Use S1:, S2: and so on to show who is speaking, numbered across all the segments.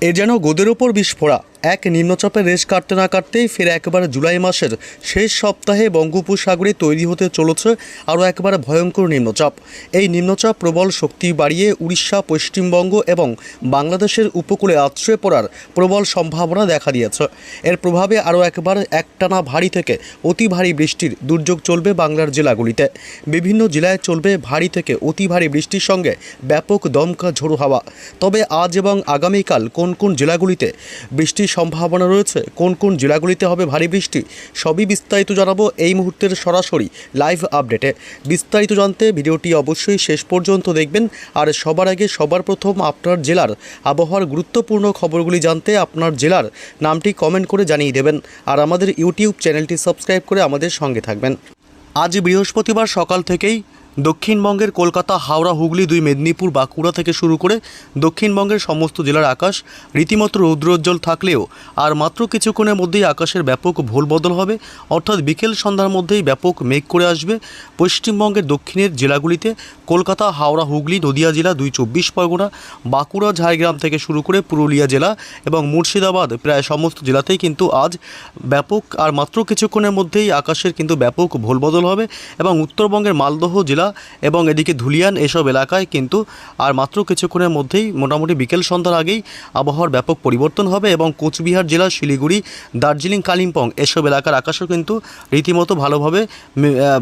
S1: এ যেন গোদের ওপর বিষ বিস্ফোরা। এক নিম্নচাপের রেশ কাটতে না কাটতেই ফের একবারে জুলাই মাসের শেষ সপ্তাহে বঙ্গোপসাগরে তৈরি হতে চলেছে আরও একবারে ভয়ঙ্কর নিম্নচাপ। এই নিম্নচাপ প্রবল শক্তি বাড়িয়ে উড়িষ্যা, পশ্চিমবঙ্গ এবং বাংলাদেশের উপকূলে আশ্রয় পড়ার প্রবল সম্ভাবনা দেখা দিয়েছে। এর প্রভাবে আরও একবার একটানা ভারী থেকে অতি ভারী বৃষ্টির দুর্যোগ চলবে বাংলার জেলাগুলিতে। বিভিন্ন জেলায় চলবে ভারী থেকে অতি ভারী বৃষ্টির সঙ্গে ব্যাপক দমকা ঝোড়ো হাওয়া। তবে আজ এবং আগামীকাল কোন কোন জেলাগুলিতে বৃষ্টির সম্ভাবনা রয়েছে? কোন কোন জেলাগুলিতে হবে ভারী বৃষ্টি? সবই বিস্তারিত জানাব এই মুহূর্তের সরাসরি লাইভ আপডেটে বিস্তারিত জানতে ভিডিওটি অবশ্যই শেষ পর্যন্ত দেখবেন। আর সবার আগে সবার প্রথম আপনার জেলার আবহাওয়ার গুরুত্বপূর্ণ খবরগুলি জানতে আপনার জেলার নামটি কমেন্ট করে জানিয়ে দেবেন। আর আমাদের ইউটিউব চ্যানেলটি সাবস্ক্রাইব করে আমাদের সঙ্গে থাকবেন। আজ বৃহস্পতিবার সকাল থেকেই দক্ষিণবঙ্গের কলকাতা, হাওড়া, হুগলি, দুই মেদিনীপুর, বাঁকুড়া থেকে শুরু করে দক্ষিণবঙ্গের সমস্ত জেলার আকাশ রীতিমতো রৌদ্রোজ্জ্বল থাকলেও আর মাত্র কিছুক্ষণের মধ্যেই আকাশের ব্যাপক ভোল বদল হবে। অর্থাৎ বিকেল সন্ধ্যার মধ্যেই ব্যাপক মেঘ করে আসবে পশ্চিমবঙ্গের দক্ষিণের জেলাগুলিতে। কলকাতা, হাওড়া, হুগলি, নদিয়া জেলা দুই চব্বিশ পরগনা, বাঁকুড়া, ঝাড়গ্রাম থেকে শুরু করে পুরুলিয়া জেলা এবং মুর্শিদাবাদ প্রায় সমস্ত জেলাতেই কিন্তু আজ ব্যাপক আর মাত্র কিছুক্ষণের মধ্যেই আকাশের কিন্তু ব্যাপক ভোল বদল হবে এবং উত্তরবঙ্গের মালদহ জেলা এবং এদিকে ধুলিয়ান এসব এলাকায় কিন্তু আর মাত্র কিছুক্ষণের মধ্যেই মোটামুটি বিকেল সন্ধ্যার আগেই আবহাওয়ার ব্যাপক পরিবর্তন হবে এবং কোচবিহার জেলা শিলিগুড়ি, দার্জিলিং, কালিম্পং এসব এলাকার আকাশও কিন্তু রীতিমতো ভালোভাবে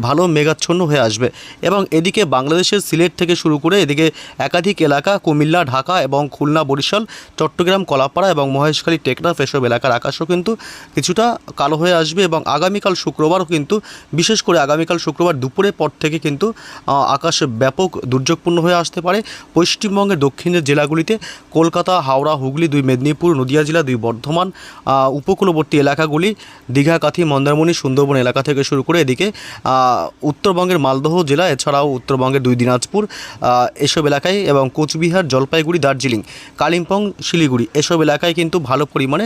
S1: ভালো মেঘাচ্ছন্ন হয়ে আসবে। এবং এদিকে বাংলাদেশের সিলেট থেকে শুরু করে এদিকে একাধিক এলাকা, কুমিল্লা, ঢাকা এবং খুলনা, বরিশাল, চট্টগ্রাম, কলাপাড়া এবং মহেশখালী, টেকনাফ এসব এলাকার আকাশও কিন্তু কিছুটা কালো হয়ে আসবে এবং আগামীকাল শুক্রবারও কিন্তু, বিশেষ করে আগামীকাল শুক্রবার দুপুরের পর থেকে কিন্তু আকাশ ব্যাপক দুর্যোগপূর্ণ হয়ে আসতে পারে। পশ্চিমবঙ্গের দক্ষিণের জেলাগুলিতে কলকাতা, হাওড়া, হুগলি, দুই মেদিনীপুর, নদিয়া জেলা, দুই বর্ধমান উপকূলবর্তী এলাকাগুলি, দীঘা, কাথি, মন্দারমণি, সুন্দরবন এলাকা থেকে শুরু করে এদিকে উত্তরবঙ্গের মালদহ জেলা, এছাড়াও উত্তরবঙ্গের দুই দিনাজপুর এসব এলাকায় এবং কোচবিহার, জলপাইগুড়ি, দার্জিলিং, কালিম্পং, শিলিগুড়ি, এসব এলাকায় কিন্তু ভালো পরিমাণে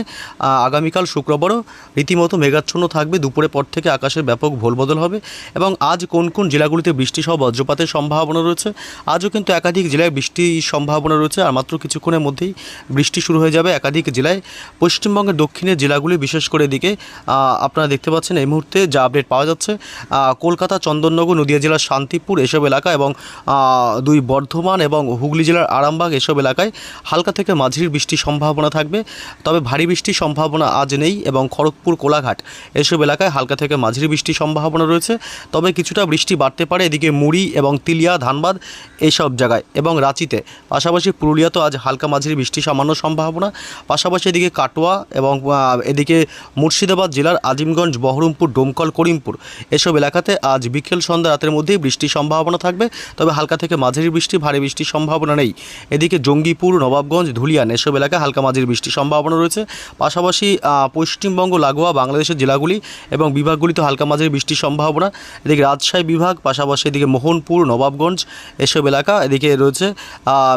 S1: আগামীকাল শুক্রবারও রীতিমতো মেঘাচ্ছন্ন থাকবে। দুপুরের পর থেকে আকাশের ব্যাপক ভোলবদল হবে এবং আজ কোন কোন জেলাগুলিতে বৃষ্টি সহ বজ্রপাতের সম্ভাবনা রয়েছে। আজও কিন্তু একাধিক জেলায় বৃষ্টির সম্ভাবনা রয়েছে, আর মাত্র কিছুক্ষণের মধ্যেই বৃষ্টি শুরু হয়ে যাবে একাধিক জেলায়। পশ্চিমবঙ্গের দক্ষিণের জেলাগুলি, বিশেষ করে এদিকে আপনারা দেখতে পাচ্ছেন এই মুহূর্তে যা আপডেট পাওয়া যাচ্ছে কলকাতা, চন্দননগর, নদিয়া জেলার শান্তিপুর এসব এলাকা এবং দুই বর্ধমান এবং হুগলি জেলার আরামবাগ এসব এলাকায় হালকা থেকে মাঝারি বৃষ্টির সম্ভাবনা থাকবে। তবে ভারী বৃষ্টির সম্ভাবনা আজ নেই এবং খড়গপুর, কোলাঘাট এসব এলাকায় হালকা থেকে মাঝারি বৃষ্টির সম্ভাবনা রয়েছে। তবে কিছুটা বৃষ্টি বাড়তে পারে এদিকে মুড়ি এবং তিলিয়া, ধানবাদ এইসব জায়গায় এবং রাঁচিতে। পাশাপাশি পুরুলিয়া তো আজ হালকা মাঝারি বৃষ্টি, সামান্য সম্ভাবনা। পাশাপাশি এদিকে কাটোয়া এবং এদিকে মুর্শিদাবাদ জেলার আজিমগঞ্জ, বহরমপুর, ডোমকল, করিমপুর এসব এলাকাতে আজ বিকেল সন্ধ্যা রাতের মধ্যেই বৃষ্টির সম্ভাবনা থাকবে। তবে হালকা থেকে মাঝারি বৃষ্টি, ভারী বৃষ্টির সম্ভাবনা নেই। এদিকে জঙ্গিপুর, নবাবগঞ্জ, ধুলিয়ান এসব এলাকায় হালকা মাঝারি বৃষ্টির সম্ভাবনা রয়েছে। পাশাপাশি পশ্চিমবঙ্গ, লাগোয়া, বাংলাদেশের জেলাগুলি এবং বিভাগগুলিতে হালকা মাঝারি বৃষ্টির সম্ভাবনা। এদিকে রাজশাহী বিভাগ, পাশাপাশি এদিকে মোহনপুর, নবাবগঞ্জ এসব এলাকা। এদিকে রয়েছে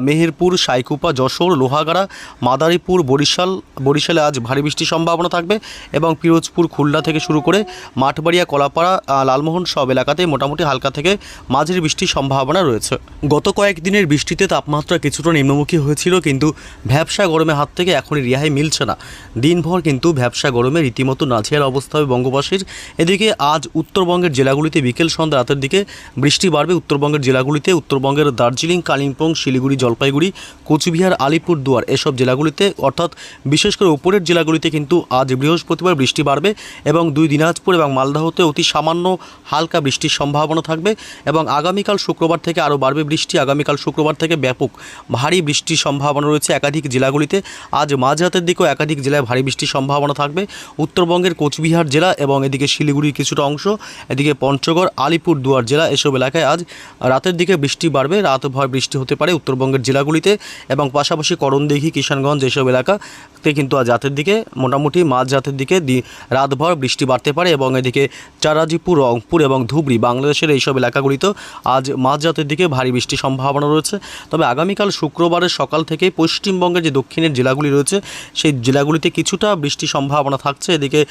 S1: মেহেরপুর, সাইকুপা, যশোর, লোহাগাড়া, মাদারীপুর, বরিশাল। বরিশালে আজ ভারী বৃষ্টির সম্ভাবনা থাকবে এবং পিরোজপুর, খুলনা থেকে শুরু করে মাঠবাড়িয়া, কলাপাড়া লালমোহন সব এলাকাতে মোটামুটি হালকা থেকে মাঝের বৃষ্টির সম্ভাবনা রয়েছে। গত কয়েকদিনের বৃষ্টিতে তাপমাত্রা কিছুটা নিম্নমুখী হয়েছিল, কিন্তু ভ্যাবসা গরমে হাত থেকে এখনই রেহাই মিলছে না। দিনভর কিন্তু ভ্যাবসা গরমে রীতিমতো নাছিয়ার অবস্থা হবে বঙ্গবাসীর। এদিকে আজ উত্তরবঙ্গের জেলাগুলিতে বিকেল সন্ধ্যা রাতের দিকে বৃষ্টি বাড়বে উত্তরবঙ্গের জেলাগুলিতে। উত্তরবঙ্গের দার্জিলিং, কালিম্পং, শিলিগুড়ি, জলপাইগুড়ি, কোচবিহার, আলিপুরদুয়ার এসব জেলাগুলিতে, অর্থাৎ বিশেষ করে উপরের জেলাগুলিতে কিন্তু আজ বৃহস্পতিবার বৃষ্টি বাড়বে এবং দুই দিনাজপুর এবং মালদাহতে অতি সামান্য হালকা বৃষ্টির সম্ভাবনা থাকবে এবং আগামীকাল শুক্রবার থেকে আরও বাড়বে বৃষ্টি। আগামীকাল শুক্রবার থেকে ব্যাপক ভারী বৃষ্টির সম্ভাবনা রয়েছে একাধিক জেলাগুলিতে। আজ মাঝরাতের দিকেও একাধিক জেলায় ভারী বৃষ্টির সম্ভাবনা থাকবে। উত্তরবঙ্গের কোচবিহার জেলা এবং এদিকে শিলিগুড়ির কিছুটা অংশ, এদিকে পঞ্চগড়, আলিপুরদুয়ার জেলা এসব এলাকায় আজ রাতের দিকে বৃষ্টি বাড়বে। রাত ভর বৃষ্টি হতে পারে উত্তরবঙ্গের জেলাগুলিতে এবং পাশাপাশি করণদিঘি, কিষানগঞ্জ এসব এলাকাতে কিন্তু আজ রাতের দিকে মোটামুটি মাঝ রাতের দিকে রাতভর বৃষ্টি বাড়তে পারে এবং এদিকে চারাজিপুর, রংপুর এবং ধুবড়ি বাংলাদেশের এইসব এলাকাগুলিতেও আজ মাঝরাতের দিকে ভারী বৃষ্টির সম্ভাবনা রয়েছে। তবে আগামীকাল শুক্রবারের সকাল থেকে পশ্চিমবঙ্গের যে দক্ষিণের জেলাগুলি রয়েছে, সেই জেলাগুলিতে কিছুটা বৃষ্টির সম্ভাবনা থাকছে। এদিকে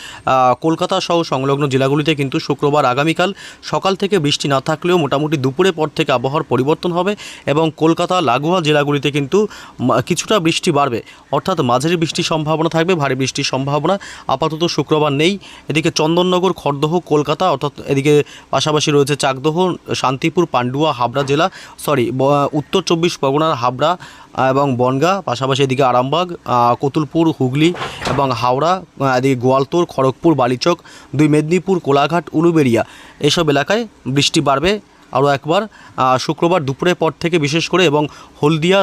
S1: কলকাতা সহ সংলগ্ন জেলাগুলিতে কিন্তু শুক্রবার আগামীকাল সকাল থেকে বৃষ্টি না থাকলেও মোটামুটি দুপুরের পর থেকে আবহাওয়ার পরিবর্তন হবে এবং কলকাতা, লাগোয়া জেলাগুলিতে কিন্তু কিছুটা বৃষ্টি বাড়বে। অর্থাৎ মাঝারি বৃষ্টির সম্ভাবনা থাকবে, ভারী বৃষ্টির সম্ভাবনা। আপাতত শুক্রবার নেই। এদিকে চন্দননগর, খড়দহ, কলকাতা, অর্থাৎ এদিকে পাশাপাশি রয়েছে চাকদহ, শান্তিপুর, পান্ডুয়া, হাবড়া জেলা, সরি উত্তর চব্বিশ পরগনার হাবড়া এবং বনগাঁ, পাশাপাশি এদিকে আরামবাগ কতুলপুর, হুগলি এবং হাওড়া এদিকে গোয়ালতোর, খড়গপুর, বালিচক, দুই মেদিনীপুর, কোলাঘাট, উলুবেড়িয়া। এসব এলাকায় বৃষ্টি বাড়বে। আরও একবার শুক্রবার দুপুরের পর থেকে বিশেষ করে এবং হলদিয়া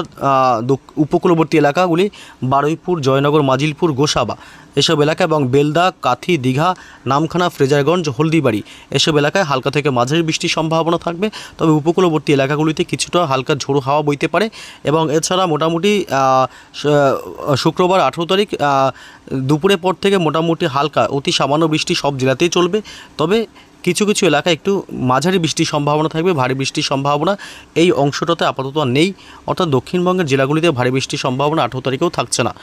S1: উপকূলবর্তী এলাকাগুলি, বারুইপুর, জয়নগর, মাজিলপুর, গোসাবা এসব এলাকা এবং বেলদা, কাথি, দীঘা, নামখানা, ফ্রেজারগঞ্জ, হলদিবাড়ি এসব এলাকায় হালকা থেকে মাঝারি বৃষ্টির সম্ভাবনা থাকবে। তবে উপকূলবর্তী এলাকাগুলিতে কিছুটা হালকা ঝোড়ো হাওয়া বইতে পারে এবং এছাড়া মোটামুটি শুক্রবার আঠেরো তারিখ দুপুরের পর থেকে মোটামুটি হালকা, অতি সামান্য বৃষ্টি সব জেলাতেই চলবে। তবে কিছু কিছু এলাকায় একটু মাঝারি বৃষ্টির সম্ভাবনা থাকবে, ভারী বৃষ্টির সম্ভাবনা। এই অংশটাতে আপাতত নেই। অর্থাৎ দক্ষিণবঙ্গের জেলাগুলিতে ভারী বৃষ্টির সম্ভাবনা আঠেরো তারিখেও থাকছে না।